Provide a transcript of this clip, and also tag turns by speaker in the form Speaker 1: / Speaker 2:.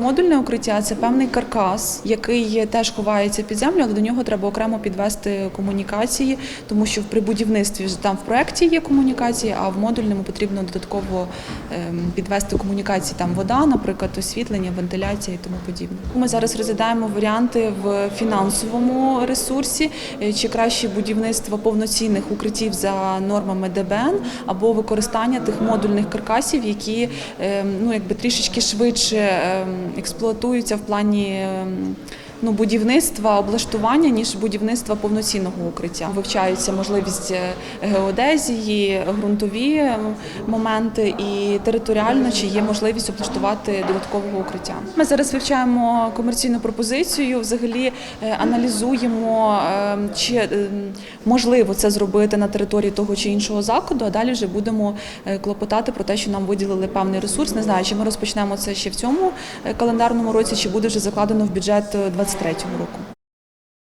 Speaker 1: Модульне укриття це певний каркас, який теж ховається під землю, але до нього треба окремо підвести комунікації, тому що при будівництві там в проєкті є комунікації, а в модульному потрібно додатково ем, підвести комунікації. Там вода, наприклад, освітлення, вентиляція і тому подібне. Ми зараз розглядаємо варіанти в фінансовому ресурсі, е, чи краще будівництво повноцінних укриттів за нормами ДБН або використання тих модульних каркасів, які ем, ну якби трішечки швидше ем, експлуатуються в плані. ем, Ну, будівництва, облаштування ніж будівництва повноцінного укриття. Вивчаються можливість е, геодезії, ґрунтові е, моменти і територіально, чи є можливість облаштувати додаткового укриття. Ми зараз вивчаємо комерційну пропозицію. Взагалі е, аналізуємо, е, чи можливо це зробити на території того чи іншого закладу. А далі вже будемо е, клопотати про те, що нам виділили певний ресурс. Не знаю, чи ми розпочнемо це ще в цьому е, календарному році, чи буде вже закладено в бюджет 2023 року.